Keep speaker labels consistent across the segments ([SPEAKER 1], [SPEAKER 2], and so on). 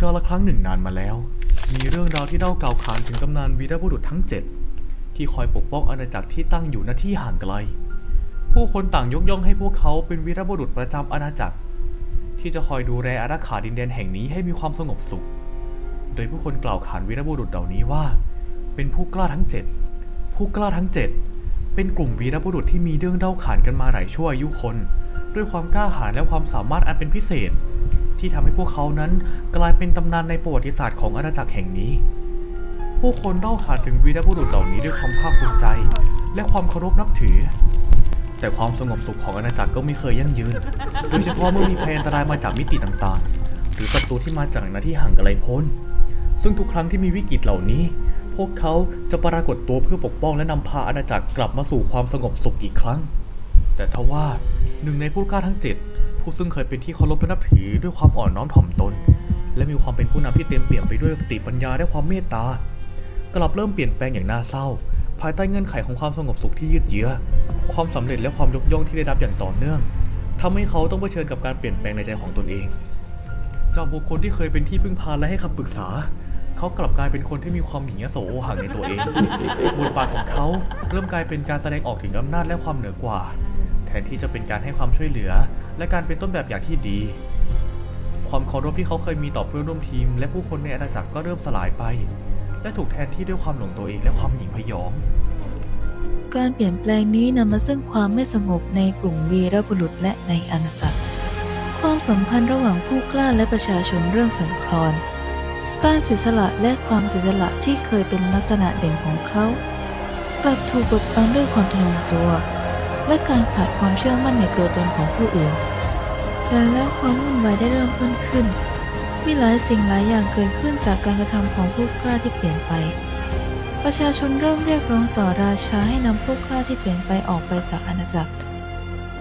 [SPEAKER 1] กาลครั้งหนึ่งนานมาแล้ว มีเรื่องราวที่เล่ากล่าวขานถึงตำนานวีรบุรุษทั้งเจ็ดที่คอยปกป้องอาณาจักรที่ตั้งอยู่ณที่ห่างไกล ผู้คนต่างยกย่องให้พวกเขาเป็นวีรบุรุษประจำอาณาจักร ที่จะคอยดูแลอาณาขาดินแดนแห่งนี้ให้มีความสงบสุข โดยผู้คนกล่าวขานวีรบุรุษเหล่านี้ว่า เป็นผู้กล้าทั้งเจ็ดผู้กล้าทั้งเจ็ดเป็นกลุ่มวีรบุรุษที่มีเรื่องเล่าขานกันมาหลายชั่วอายุคน ด้วยความกล้าหาญและความสามารถอันเป็นพิเศษ ที่ทำให้พวกเขานั้นกลายเป็นตำนานในประวัติศาสตร์ของอาณาจักรแห่งนี้ ผู้คนเล่าขานถึงวีรบุรุษเหล่านี้ด้วยความภาคภูมิใจ และความเคารพนับถือ แต่ความสงบสุขของอาณาจักรก็ไม่เคยยั่งยืน โดยเฉพาะเมื่อมีภัยอันตรายมาจากมิติต่างๆ หรือศัตรูที่มาจากหน้าที่ห่างไกลพ้น ซึ่งทุกครั้งที่มีวิกฤตเหล่านี้ พวกเขาจะปรากฏตัวเพื่อปกป้องและนำพาอาณาจักรกลับมาสู่ความสงบสุขอีกครั้ง แต่ทว่าหนึ่งในผู้กล้าทั้งเจ็ด ผู้ซึ่งเคยเป็นที่เคารพและนับถือด้วยความอ่อนน้อมถ่อมตน และมีความเป็นผู้นำที่เต็มเปี่ยมไปด้วยสติปัญญาและความเมตตากลับเริ่มเปลี่ยนแปลงอย่างน่าเศร้า ภายใต้เงื่อนไขของความสงบสุขที่ยืดเยื้อ ความสำเร็จและความยกย่องที่ได้รับอย่างต่อเนื่องทำให้เขาต้องเผชิญกับการเปลี่ยนแปลงในใจของตนเอง จากบุคคลที่เคยเป็นที่พึ่งพาและให้คำปรึกษา เขากลับกลายเป็นคนที่มีความหยิ่งยโสโอหังในตัวเองบทบาทของเขาเริ่มกลายเป็นการแสดงออกถึงอำนาจและความเหนือกว่าแทนที่จะเป็นการให้ความช่วยเหลือ และการเป็นต้นแบบอย่างที่ดี ความเคารพที่เขาเคยมีต่อเพื่อนร่วมทีม และผู้คนในอาณาจักรก็เริ่มสลายไป และถูกแทนที่ด้วยความหลงตัวเองและความหยิ่งพยอง
[SPEAKER 2] การเปลี่ยนแปลงนี้นำมาซึ่งความไม่สงบในกลุ่มวีรบุรุษและในอาณาจักร ความสัมพันธ์ระหว่างผู้กล้าและประชาชนเริ่มสั่นคลอน การเสียสละและความเสียสละที่เคยเป็นลักษณะเด่นของเขา กลับถูกบดบังด้วยความทะนงตัว และการขาดความเชื่อมั่นในตัวตนของผู้อื่น แต่แล้วความวุ่นวายได้เริ่มต้นขึ้น มีหลายสิ่งหลายอย่างเกิดขึ้นจากการกระทำของผู้กล้าที่เปลี่ยนไป ประชาชนเริ่มเรียกร้องต่อราชาให้นำผู้กล้าที่เปลี่ยนไปออกไปจากอาณาจักร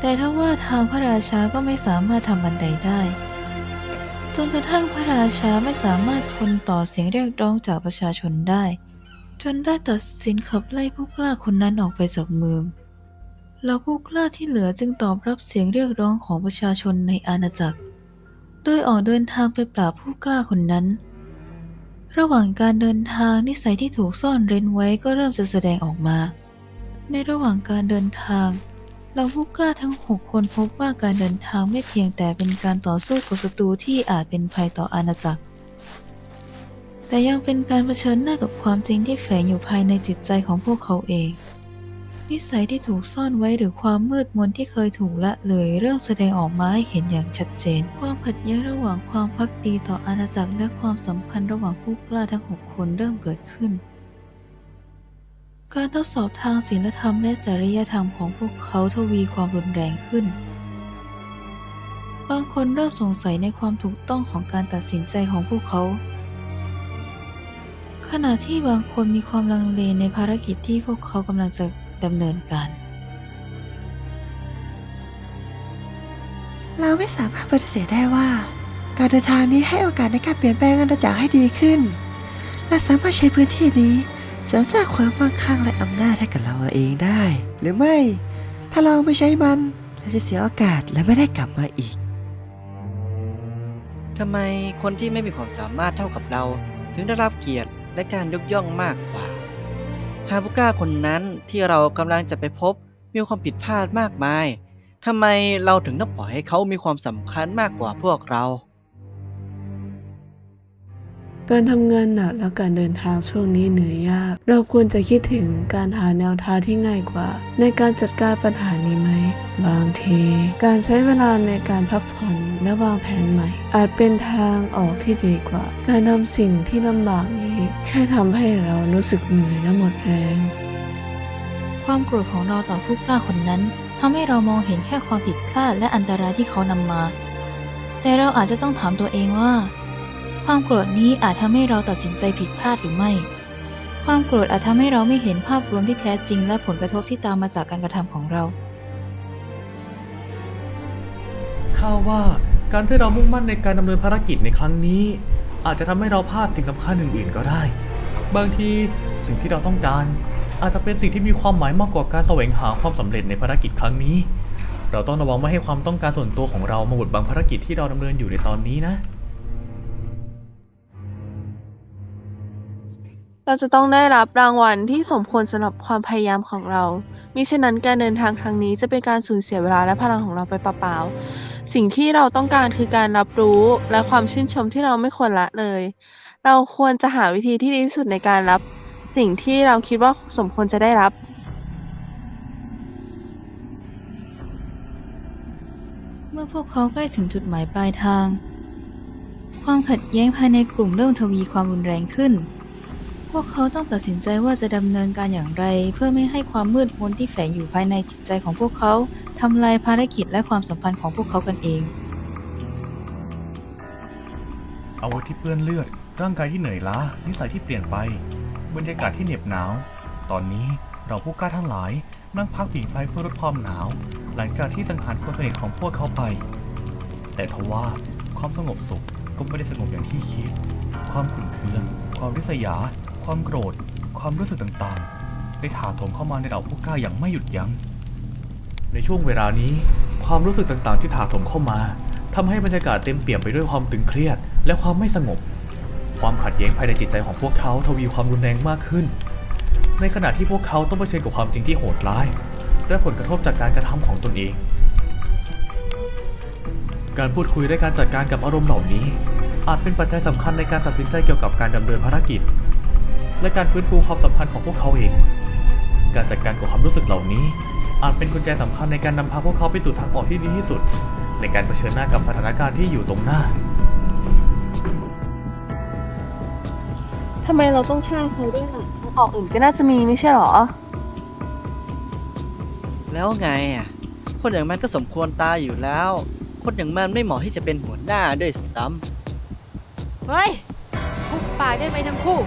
[SPEAKER 2] แต่ถ้าว่าทางพระราชาก็ไม่สามารถทำอันใดได้จนกระทั่งพระราชาไม่สามารถทนต่อเสียงเรียกร้องจากประชาชนได้ จนได้ตัดสินขับไล่ผู้กล้าคนนั้นออกไปจากเมือง แล้วผู้กล้าที่เหลือจึงตอบรับเสียงเรียกร้องของประชาชนในอาณาจักร โดยออกเดินทางไปปราบผู้กล้าคนนั้น ระหว่างการเดินทางนิสัยที่ถูกซ่อนเร้นไว้ก็เริ่มจะแสดงออกมา ในระหว่างการเดินทางเราผู้กล้าทั้งหกคนพบว่าการเดินทางไม่เพียงแต่เป็นการต่อสู้กับศัตรูที่อาจเป็นภัยต่ออาณาจักร แต่ยังเป็นการเผชิญหน้ากับความจริงที่แฝงอยู่ภายในจิตใจของพวกเขาเอง นิสัยที่ถูกซ่อนไว้หรือความมืดมนที่เคยถูกละเลยเริ่มแสดงออกมาให้เห็นอย่างชัดเจน ความขัดแย้งระหว่างความพักดีต่ออาณาจักรและความสัมพันธ์ระหว่างผู้กล้าทั้งหกคนเริ่มเกิดขึ้น การทดสอบทางศีลธรรมและจริยธรรมของพวกเขาทวีความรุนแรงขึ้น บางคนเริ่มสงสัยในความถูกต้องของการตัดสินใจของพวกเขาขณะที่บางคนมีความลังเลในภารกิจที่พวกเขากำลังจะ ดำเนินการ
[SPEAKER 3] เราไม่สามารถปฏิเสธได้ว่า การเดินทางนี้ให้โอกาสในการเปลี่ยนแปลงอาณาจักรให้ดีขึ้น และสามารถใช้พื้นที่นี้เสริมสร้างความมั่งคั่งและอำนาจให้กับเราเองได้ หรือไม่ ถ้าเราไม่ใช้มันเราจะเสียโอกาสและไม่ได้กลับมาอีก
[SPEAKER 4] ทำไมคนที่ไม่มีความสามารถเท่ากับเรา ถึงได้รับเกียรติและการยกย่องมากกว่า หากผู้กล้าคนนั้นที่เรากำลังจะไปพบมีความผิดพลาดมากมายทำไมเราถึงต้องปล่อยให้เขามีความสำคัญมากกว่าพวกเรา
[SPEAKER 5] การทำงานหนักและการเดินทางช่วงนี้เหนื่อยยาก เราควรจะคิดถึงการหาแนวทางที่ง่ายกว่า ในการจัดการปัญหานี้ไหม บางที การใช้เวลาในการพักผ่อน และวางแผนใหม่ อาจเป็นทางออกที่ดีกว่า การทำสิ่งที่ลำบากนี้ แค่ทำให้เรารู้สึกเหนื่อยและหมดแรง
[SPEAKER 2] ความโกรธของเราต่อผู้กล้าคนนั้นทำให้เรามองเห็นแค่ความผิดพลาดและอันตรายที่เขานำมา แต่เราอาจจะต้องถามตัวเองว่า ความโกรธนี้อาจทำให้เราตัดสินใจผิดพลาดหรือไม่ ความโกรธอาจทำให้เราไม่เห็นภาพรวมที่แท้จริง และผลกระทบที่ตามมาจากการกระทำของเรา
[SPEAKER 1] ข้าว่า การที่เรามุ่งมั่นในการดำเนินภารกิจในครั้งนี้ อาจจะทำให้เราพลาดสิ่งสำคัญอื่นๆก็ได้ บางทีสิ่งที่เราต้องการ อาจจะเป็นสิ่งที่มีความหมายมากกว่าการแสวงหาความสำเร็จในภารกิจครั้งนี้ เราต้องระวังไม่ให้ความต้องการส่วนตัวของเรามาบดบังภารกิจที่เราดำเนินอยู่ในตอนนี้นะ
[SPEAKER 5] เราจะต้องได้รับรางวัลที่สมควรสำหรับความพยายามของเรามิฉะนั้นการเดินทางครั้งนี้จะเป็นการสูญเสียเวลาและพลังของเราไปเปล่าๆ สิ่งที่เราต้องการคือการรับรู้และความชื่นชมที่เราไม่ควรละเลย เราควรจะหาวิธีที่ดีที่สุดในการรับ สิ่งที่เราคิดว่าสมควรจะได้รับ
[SPEAKER 2] เมื่อพวกเขาใกล้ถึงจุดหมายปลายทาง ความขัดแย้งภายในกลุ่มเริ่มทวีความรุนแรงขึ้น พวกเขาต้องตัดสินใจว่าจะดำเนินการอย่างไร เพื่อไม่ให้ความมืดมนที่แฝงอยู่ภายในจิตใจของพวกเขา ทำลายภารกิจและความสัมพันธ์ของพวกเขากันเอง
[SPEAKER 1] อาวุธที่เปื้อนเลือด ร่างกายที่เหนื่อยล้า นิสัยที่เปลี่ยนไป บรรยากาศที่เหน็บหนาว ตอนนี้เราผู้กล้าทั้งหลาย นั่งพักผิงไฟเพื่อลดความหนาว หลังจากที่สังหารคนสนิทของพวกเขาไป แต่ทว่าความสงบสุขก็ไม่ได้สงบอย่างที่คิด ความขุ่นเคือง ความริษยา ความโกรธ ความรู้สึกต่างๆ ได้ถาโถมเข้ามาในเหล่าผู้กล้าอย่างไม่หยุดยัง้ง ในช่วงเวลานี้ ความรู้สึกต่างๆที่ถาถมเข้ามาทำให้บรรยากาศเต็มเปี่ยมไปด้วยความตึงเครียด และความไม่สงบ ความขัดแย้งภายในจิตใจของพวกเขาทวีความรุนแรงมากขึ้น ในขณะที่พวกเขาต้องเผชิญกับความจริงที่โหดร้าย และผลกระทบจากการกระทำของตนเอง การพูดคุยและการจัดการกับอารมณ์เหล่านี้ อาจเป็นปัจจัยสำคัญในการตัดสินใจเกี่ยวกับการดำเนินภารกิจ และการฟื้นฟูความสัมพันธ์ของพวกเขาเอง การจัดการกับความรู้สึกเหล่านี้ อาจเป็นกุญแจสำคัญในการนำพาพวกเขาไปสู่ทางออกที่ดีที่สุด ในการเผชิญหน้ากับสถานการณ์ที่อยู่ตรงหน้า
[SPEAKER 5] ทำไมเราต้องฆ่าเขาด้วยล่ะทางออกอื่นก็น่าจะมีไม่ใช่หรอ
[SPEAKER 4] แล้วไงอะ คนอย่างมันก็สมควรตายอยู่แล้ว คนอย่างมันไม่เหมาะที่จะเป็นหัวหน้าด้วยซ้ำ
[SPEAKER 2] เฮ้ยพูดปากได้ไหมทั้งคู่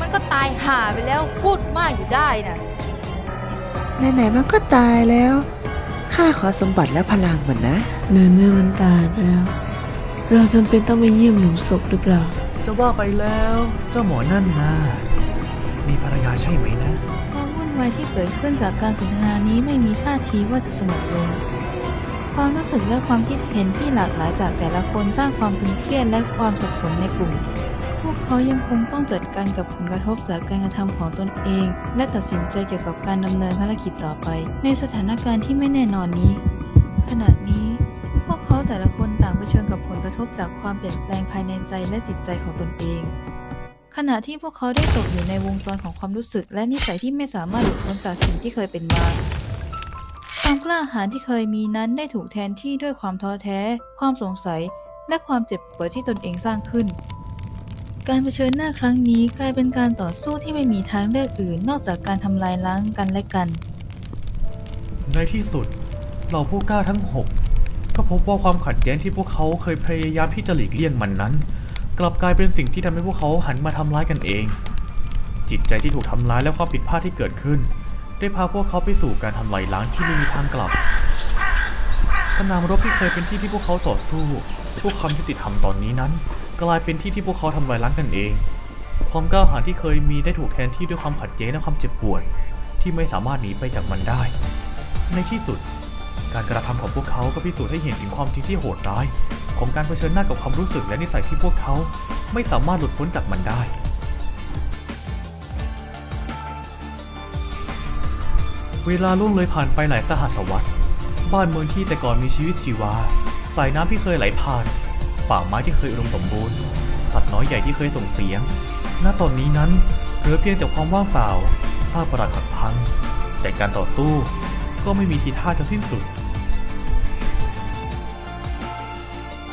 [SPEAKER 2] มันก็ตายห่าไปแล้วพูดมากอยู่ได้นะ
[SPEAKER 3] ไหนๆมันก็ตายแล้ว ข้าขอสมบัติและพลังมันนะ
[SPEAKER 5] ในเมื่อมันตายไปแล้ว เราจำเป็นต้องไปเยี่ยมหลุมศพหรือเปล่า
[SPEAKER 1] จะว่าไปแล้ว เจ้าหมอนั่นนะมีภรรยาใช่ไหมนะ
[SPEAKER 2] ความวุ่นวายที่เกิดขึ้นจากการสนทนานี้ไม่มีท่าทีว่าจะสงบลง ความรู้สึกและความคิดเห็นที่หลากหลายจากแต่ละคนสร้างความตึงเครียดและความสับสนในกลุ่มพวก เขายังคงต้องจัดการกับผลกระทบจากการกระทำของตนเอง และตัดสินใจเกี่ยวกับการดำเนินภารกิจต่อไป ในสถานการณ์ที่ไม่แน่นอนนี้ ขณะนี้ พวกเขาแต่ละคนต่างเผชิญกับผลกระทบจากความเปลี่ยนแปลงภายในใจและจิตใจของตนเอง ขณะที่พวกเขาได้ตกอยู่ในวงจรของความรู้สึก และนิสัยที่ไม่สามารถหลุดพ้นจากสิ่งที่เคยเป็นมาความกล้าหาญที่เคยมีนั้นได้ถูกแทนที่ด้วยความท้อแท้ ความสงสัย และความเจ็บปวดที่ตนเองสร้างขึ้น การเผชิญหน้าครั้งนี้กลายเป็นการต่อสู้ที่ไม่มีทางเลือกอื่นนอกจากการทำลายล้างกันและกัน
[SPEAKER 1] ในที่สุดเหล่าผู้กล้าทั้งหกก็พบว่าความขัดแย้งที่พวกเขาเคยพยายามที่จะหลีกเลี่ยงมันนั้น กลับกลายเป็นสิ่งที่ทำให้พวกเขาหันมาทำร้ายกันเอง จิตใจที่ถูกทำร้ายและความผิดพลาดที่เกิดขึ้น ได้พาพวกเขาไปสู่การทำลายล้างที่ไม่มีทางกลับสนามรบที่เคยเป็นที่ที่พวกเขาต่อสู้พวกความยุติธรรมตอนนี้นั้น กลายเป็นที่ที่พวกเขาทำลายล้างกันเอง ความกล้าหาญที่เคยมีได้ถูกแทนที่ด้วยความขัดแย้งและความเจ็บปวด ที่ไม่สามารถหนีไปจากมันได้ ในที่สุด การกระทำของพวกเขาก็พิสูจน์ให้เห็นถึงความจริงที่โหดร้าย ของการเผชิญหน้ากับความรู้สึกและนิสัยที่พวกเขาไม่สามารถหลุดพ้นจากมันได้เวลาล่วงเลยผ่านไปหลายสหัสวรรษ บ้านเมืองที่แต่ก่อนมีชีวิตชีวา สายน้ำที่เคยไหลผ่าน ป่าไม้ที่เคยอุดมสมบูรณ์ สัตว์น้อยใหญ่ที่เคยส่งเสียง ณ ตอนนี้นั้นเหลือเพียงแต่ความว่างเปล่าซากปรักหักพัง แต่การต่อสู้ก็ไม่มีทีท่าจะสิ้นสุด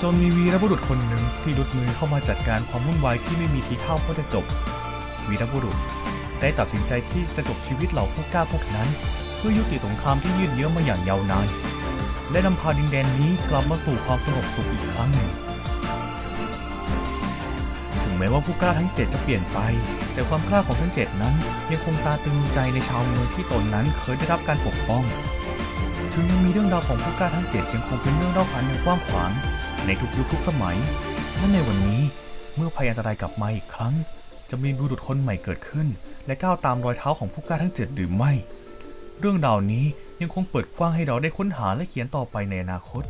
[SPEAKER 1] จนมีวีรบุรุษคนหนึ่งที่ลุดมือเข้ามาจัดการความวุ่นวายที่ไม่มีทีท่าว่าจะจบ วีรบุรุษได้ตัดสินใจที่จะจบชีวิตเหล่าผู้กล้าพวกนั้น เพื่อยุติสงครามที่ยืดเยื้อมาอย่างยาวนาน และนำพาดินแดนนี้กลับมาสู่ความสงบสุขอีกครั้งหนึ่ง แม้ว่าผู้กล้าทั้งเจ็ดจะเปลี่ยนไป แต่ความกล้าของทั้งเจ็ดนั้น ยังคงตาตึงใจในชาวเมืองที่ตนนั้นเคยได้รับการปกป้อง ถึงยังมีเรื่องราวของผู้กล้าทั้งเจ็ดยังคงเป็นเรื่องเล่าขานอย่างกว้างขวาง ในทุกยุคทุกสมัยและในวันนี้เมื่อภัยอันตรายกลับมาอีกครั้ง จะมีบุรุษคนใหม่เกิดขึ้น และก้าวตามรอยเท้าของผู้กล้าทั้งเจ็ดหรือไม่ เรื่องราวนี้ยังคงเปิดกว้างให้เราได้ค้นหาและเขียนต่อไปในอนาคต